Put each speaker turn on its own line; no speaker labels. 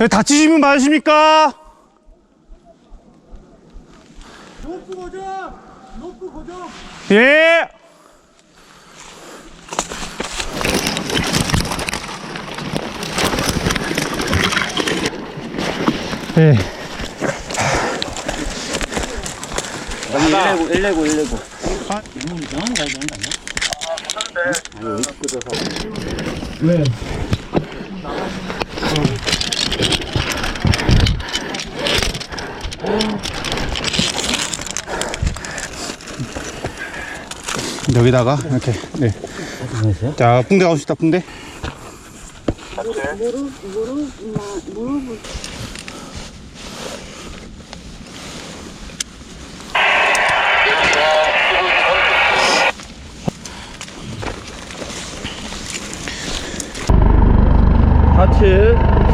네, 다치시면 많으십니까?
로프 고정! 로프 고정!
예. 예.
119, 119, 119.
여기 여기다가 이렇게 네. 자 붕대 가봅시다 붕대.
무릎 무릎 무릎 하체